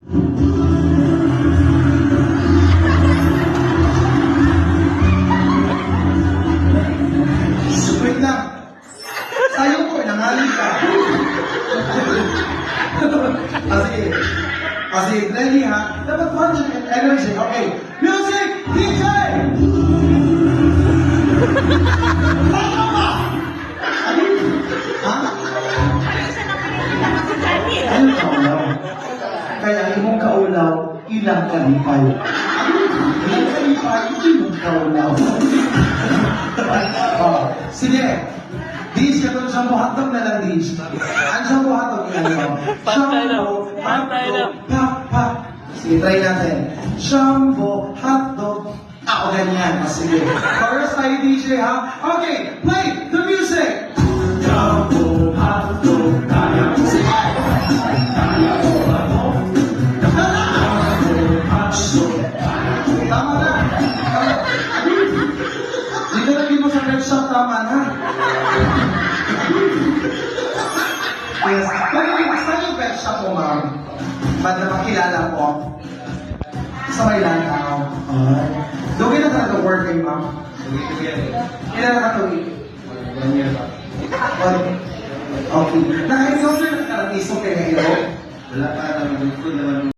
Wait lang. Sayo ko, nangalan ka. ah, sige. Ah, sige, ready ha? Dapat 100 energy. Okay. Music, kaulaw, ilang kalipay. Ilang kalipay, imong kaulaw. oh, sige. Dis, kato siyang buhatog na lang, Dis. Ano siyang buhatog na lang? Shampoo, Pantay lang. hotdog, Pa, pa. Sige, try natin. Shampoo, hotdog. Ako ganyan. Ah, Sige. Chorus tayo, DJ, ha? Okay, play Tama na. Lagi mo sa red shop, tama na. Yes. Pero saan yung pet shop mo, ma'am? Ba't na makilala ko? Sa may lantaw. Ay. Doon na talaga working, ma'am? Kailan na ka tuwi? Okay. Naka-encounter na ka-artisto kay Hero? Wala pa naman, naman